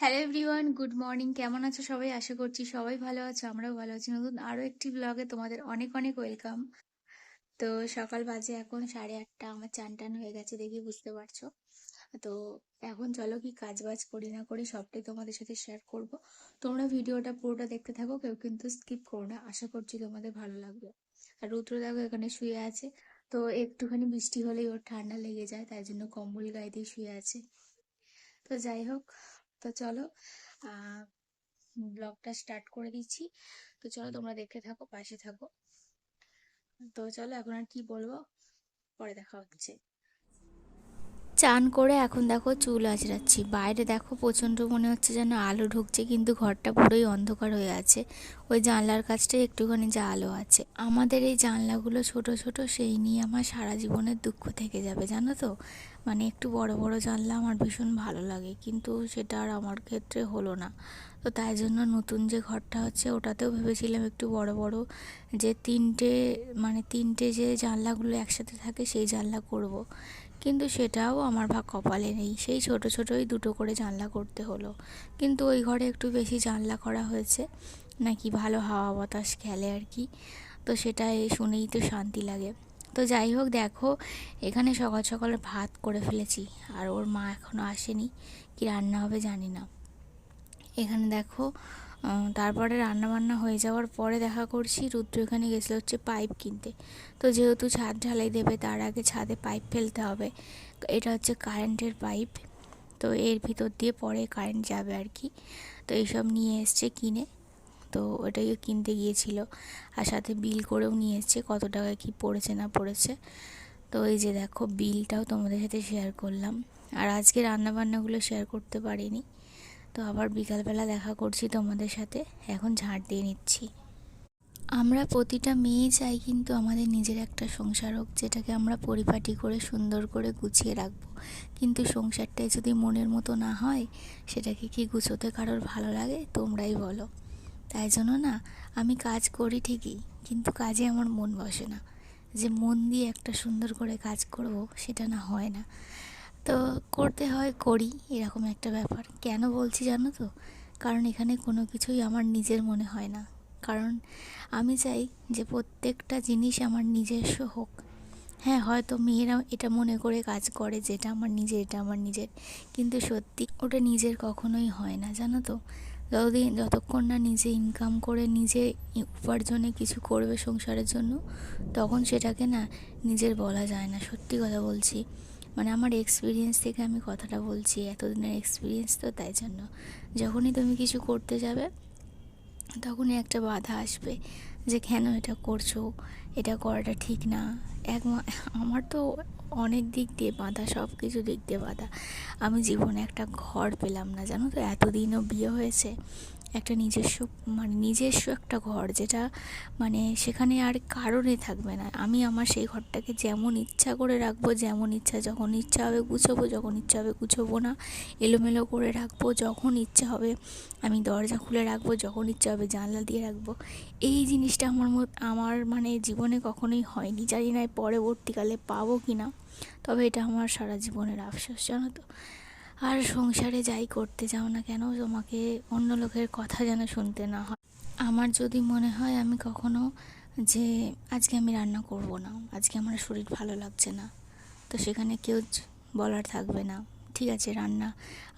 Hello everyone good morning কেমন আছো সবাই? আশা করছি সবাই ভালো আছো, আমরাও ভালো আছি। নতুন আরও একটি ব্লগে তোমাদের অনেক অনেক ওয়েলকাম তো সকাল বাজে এখন, সাড়ে আটটা, আমার চান টান হয়ে গেছে দেখি বুঝতে পারছ। তো এখন চলো কি কাজ বাজ করি না করি, সবটাই তোমাদের সাথে শেয়ার করব। তোমরা ভিডিওটা পুরোটা দেখতে থাকো, কেউ কিন্তু স্কিপ করো না। আশা করছি তোমাদের ভালো লাগবে। আর রুদ্র দেখো এখানে শুয়ে আছে। তো একটুখানি বৃষ্টি হলেই ওর ঠান্ডা লেগে যায়, তাই জন্য কম্বল গায়ে দিয়ে শুয়ে আছে। তো যাই হোক তো চলো ব্লগটা স্টার্ট করে দিচ্ছি। তো চলো তোমরা দেখতে থাকো পাশে থাকো। তো চলো এখন আর কি বলব? পরে দেখা হচ্ছে। চান করে এখন দেখো চুল আঁচড়াচ্ছি। বাইরে দেখো প্রচণ্ড মনে হচ্ছে যেন আলো ঢুকছে কিন্তু ঘরটা পুরোই অন্ধকার হয়ে আছে। ওই জানলার কাছটায় একটুখানি যা আলো আছে। আমাদের এই জানলাগুলো ছোট ছোট সেই নিয়ে আমার সারা জীবনের দুঃখ থেকে যাবে জানো তো? মানে একটু বড় বড় জানলা আমার ভীষণ ভালো লাগে, কিন্তু সেটা আর আমার ক্ষেত্রে হলো না। তো তাই জন্য নতুন যে ঘরটা হচ্ছে, ওটাতেও ভেবেছিলাম একটু বড় বড় যে তিনটে মানে তিনটে যে জানলাগুলো একসাথে থাকে, সেই জানলা করব। কিন্তু সেটাও আমার ভাগ কপালে নেই, সেই ছোট, ছোটোই দুটো করে জানলা করতে হলো। কিন্তু ওই ঘরে একটু বেশি জানলা করা হয়েছে, নাকি ভালো হাওয়া বাতাস খেলে আর কি। তো সেটাই শুনেই তো শান্তি লাগে। তো যাই হোক, দেখো, এখানে সকাল সকাল ভাত করে ফেলেছি, আর ওর মা এখনও আসেনি, কি রান্না হবে জানি না। এখানে দেখো তারপরে রান্না বান্না হয়ে যাওয়ার পরে দেখা করছি, রুদ্র এখানে গেছিল হচ্ছে পাইপ কিনতে। তো যেহেতু ছাদ ঢালাই দেবে, তার আগে ছাদে পাইপ ফেলতে হবে। এটা হচ্ছে কারেন্টের পাইপ, তো এর ভিতর দিয়ে পরে কারেন্ট যাবে আর কি। তো এইসব নিয়ে এসছে কিনে। তো ওটাই কিনতে গিয়েছিল। আর সাথে বিল করেও নিয়ে এসছে, কত টাকা কি পড়েছে না পড়েছে। তো এই যে দেখো, বিলটাও তোমাদের সাথে শেয়ার করলাম। আর আজকে রান্নাবান্নাগুলো শেয়ার করতে পারিনি। তো আবার বিকালবেলা দেখা করছি তোমাদের সাথে। এখন ঝাড় দিয়ে নিচ্ছি। আমরা প্রতিটা মেয়ে চাই কিন্তু আমাদের নিজের একটা সংসার হোক, যেটাকে আমরা পরিপাটি করে, সুন্দর করে গুছিয়ে রাখব। কিন্তু সংসারটাই যদি মনের মতো না হয়, সেটাকে কি গুছোতে কারোর ভালো লাগে? তোমরাই বলো। তাই জন্য না, আমি কাজ করি ঠিকই, কিন্তু কাজে আমার মন বসে না। যে মন দিয়ে একটা সুন্দর করে কাজ করব, সেটা না হয় না। তো করতে হয়, করি, এরকম একটা ব্যাপার। কেন বলছি জানো তো? কারণ এখানে কোনো কিছুই আমার নিজের মনে হয় না। কারণ আমি চাই যে প্রত্যেকটা জিনিস আমার নিজস্ব হোক। হ্যাঁ হয়তো মেয়েরা এটা মনে করে কাজ করে যেটা আমার নিজের, এটা আমার নিজের, কিন্তু সত্যি ওটা নিজের কখনোই হয় না, জানো তো? যতদিন যতক্ষণ না নিজে ইনকাম করে নিজে উপার্জনে কিছু করবে সংসারের জন্য, তখন সেটাকে না নিজের বলা যায় না। সত্যি কথা বলছি। মানে আমার এক্সপিরিয়েন্স থেকে আমি কথাটা বলছি, এতদিনের এক্সপিরিয়েন্স তো তাই জন্য। যখনই তুমি কিছু করতে যাবে, তখনই একটা বাধা আসবে। যে, কেন এটা করছ? এটা করাটা ঠিক না। এক আমার তো অনেক দিক দিয়ে বাঁধা সব কিছু দিক দিয়ে বাঁধা। আমি জীবনে একটা ঘর পেলাম না, জানো তো? এতদিনও বিয়ে হয়েছে। একটা নিজস্ব মানে নিজস্ব একটা ঘর যেটা মানে সেখানে আর কারণে থাকবে না। আমি আমার সেই ঘরটাকে যেমন ইচ্ছা করে রাখব, যেমন ইচ্ছা, যখন ইচ্ছা হবে গুছোবো, যখন ইচ্ছা হবে গুছোবো না, এলোমেলো করে রাখব, যখন ইচ্ছা হবে আমি দরজা খুলে রাখব, যখন ইচ্ছা হবে জানলা দিয়ে রাখব। এই জিনিসটা আমার মত, আমার মানে জীবনে কখনোই হয়নি। জানি না পরবর্তীকালে পাবো কি না তবে এটা আমার সারা জীবনের আফসোস, জানো তো। আর সংসারে যাই করতে যাও না কেন, তোমাকে অন্য লোকের কথা যেন শুনতে না হয়। আমার যদি মনে হয় আমি কখনো যে আজকে আমি রান্না করব না, আজকে আমার শরীর ভালো লাগছে না, তো সেখানে কেউ বলার থাকবে না। ঠিক আছে, রান্না,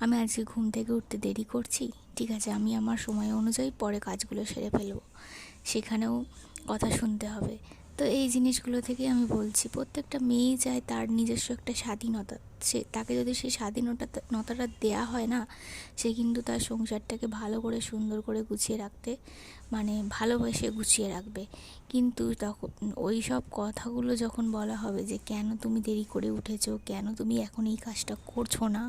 আমি আজকে ঘুম থেকে উঠতে দেরি করছি, ঠিক আছে, আমি আমার সময় অনুযায়ী পরে কাজগুলো সেরে ফেলব। সেখানেও কথা শুনতে হবে। তো এই জিনিসগুলো থেকে আমি বলছি, প্রত্যেকটা মেয়ে চায় তার নিজস্ব একটা স্বাধীনতা। সে, তাকে যদি সেই স্বাধীনতাটা দেয়া হয় না, সে কিন্তু তার সংসারটাকে ভালো করে, সুন্দর করে গুছিয়ে রাখতে মানে ভালোবেসে গুছিয়ে রাখবে। কিন্তু তখন ওই সব কথাগুলো যখন বলা হবে যে, কেন তুমি দেরি করে উঠেছো? কেন তুমি এখন এই কাজটা করছ না?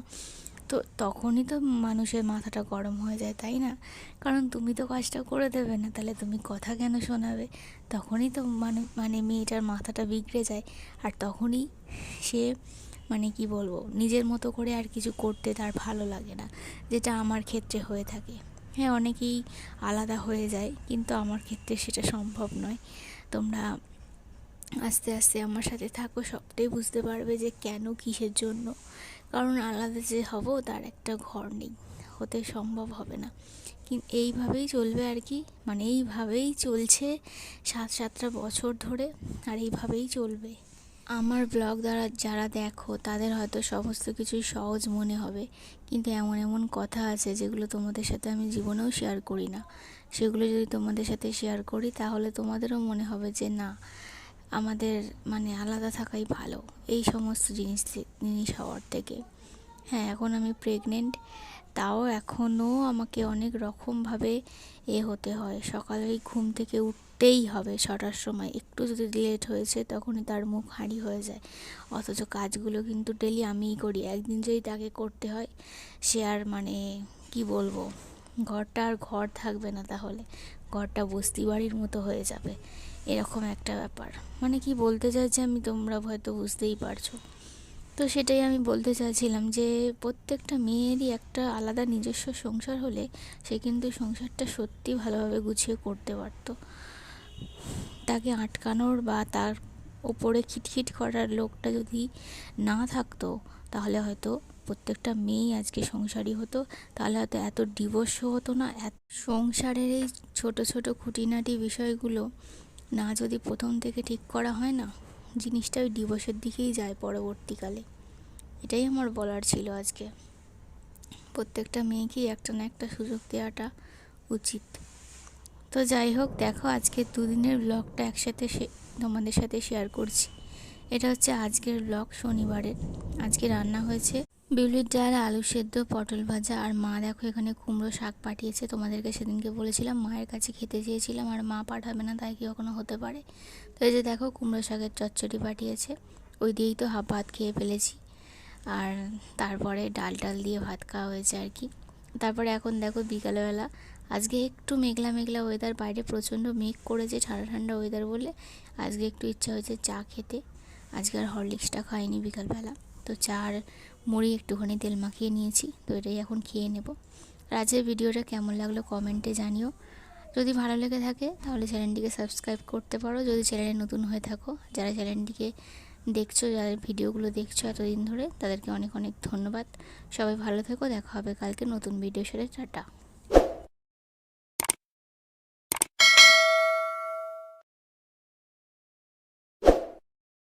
তো তখনই তো মানুষের মাথাটা গরম হয়ে যায়, তাই না? কারণ তুমি তো কাজটা করে দেবে না, তাহলে তুমি কথা কেন শোনাবে? তখনই তো মানে মানে মেয়েটার মাথাটা বিগড়ে যায়। আর তখনই সে মানে কি বলব, নিজের মতো করে আর কিছু করতে তার ভালো লাগে না, যেটা আমার ক্ষেত্রে হয়ে থাকে। হ্যাঁ অনেকেই আলাদা হয়ে যায়, কিন্তু আমার ক্ষেত্রে সেটা সম্ভব নয়। তোমরা আস্তে আস্তে আমার সাথে থাকো, সবটাই বুঝতে পারবে যে কেন কিসের জন্য। কারণ আলাদা যে হব, তার একটা ঘর নেই, হতে সম্ভব হবে না। কিন্তু এইভাবেই চলবে আর কি মানে এইভাবেই চলছে সাত সাতটা বছর ধরে, আর এইভাবেই চলবে। আমার ব্লগ দ্বারা যারা দেখো, তাদের হয়তো সমস্ত কিছুই সহজ মনে হবে, কিন্তু এমন এমন কথা আছে যেগুলো তোমাদের সাথে আমি জীবনেও শেয়ার করি না। সেগুলো যদি তোমাদের সাথে শেয়ার করি, তাহলে তোমাদেরও মনে হবে যে না আমাদের মানে আলাদা থাকাই ভালো, এই সমস্ত জিনিস জিনিস হওয়ার থেকে। হ্যাঁ এখন আমি প্রেগনেন্ট তাও এখনও আমাকে অনেক রকমভাবে এ হতে হয়। সকালে ঘুম থেকে উঠতেই হবে ছটার সময়। একটু যদি লেট হয়েছে তখনই তার মুখ হাঁড়ি হয়ে যায়। অথচ কাজগুলো কিন্তু ডেলি আমিই করি। একদিন যদি তাকে করতে হয়, সে আর মানে কি বলব? ঘরটা আর ঘর থাকবে না তাহলে। ঘরটা বস্তি বাড়ির মতো হয়ে যাবে। এরকম একটা ব্যাপার। মানে কি বলতে চাইছি আমি তোমরা হয়তো বুঝতেই পারছ। তো সেটাই আমি বলতে চাইছিলাম যে, প্রত্যেকটা মেয়েরই একটা আলাদা নিজস্ব সংসার হলে সে কিন্তু সংসারটা সত্যি ভালোভাবে গুছিয়ে করতে পারতো। তাকে আটকানোর বা তার ওপরে খিটখিট করার লোকটা যদি না থাকতো, তাহলে হয়তো প্রত্যেকটা মেয়েই আজকে সংসারই হতো। তাহলে হয়তো এত ডিভোর্সও হতো না। এত সংসারের এই ছোটো ছোট খুঁটিনাটি বিষয়গুলো না যদি প্রথম থেকে ঠিক করা হয় না, জিনিসটা ওই ডিভোর্সের দিকেই যায় পরবর্তীকালে। এটাই আমার বলার ছিল আজকে। প্রত্যেকটা মেয়েকেই একটা না একটা সুযোগ দেওয়াটা উচিত। তো যাই হোক, দেখো আজকে দুদিনের ব্লগটা একসাথে তোমাদের সাথে শেয়ার করছি। এটা হচ্ছে আজকের ব্লগ শনিবারের। আজকে রান্না হয়েছে বিউলির ডাল, আলু সেদ্ধ, পটল ভাজা আর মা দেখো এখানে কুমড়ো শাক পাঠিয়েছে। তোমাদেরকে সেদিনকে বলেছিলাম মায়ের কাছে খেতে চেয়েছিলাম আর মা পাঠাবে না, তাই কি কখনো হতে পারে? তো এই যে দেখো কুমড়ো শাকের চচ্চড়ি পাঠিয়েছে, ওই দিয়েই তো হাফ ভাত খেয়ে ফেলেছি। আর তারপরে ডাল টাল দিয়ে ভাত খাওয়া হয়েছে আর কি। তারপরে এখন দেখো বিকালবেলা, আজকে একটু মেঘলা মেঘলা ওয়েদার বাইরে প্রচণ্ড মেঘ করেছে, ঠান্ডা ঠান্ডা ওয়েদার বলে। আজকে একটু ইচ্ছা হয়েছে চা খেতে, আজকে আর হরলিক্সটা খাইনি বিকালবেলা। তো চার মুড়ি একটুখানি তেল মাখিয়ে নিয়েছি, তো এটাই এখন খেয়ে নেব। আর আজকের ভিডিওটা কেমন লাগল কমেন্টে জানিও। যদি ভালো লেগে থাকে, তাহলে চ্যানেলটিকে সাবস্ক্রাইব করতে পারো। যদি চ্যানেলে নতুন হয়ে থাকো, যারা চ্যানেলটিকে দেখছ, যারা ভিডিওগুলো দেখছ এতদিন ধরে, তাদেরকে অনেক অনেক ধন্যবাদ। সবাই ভালো থেকো, দেখা হবে কালকে নতুন ভিডিওর সাথে, টাটা।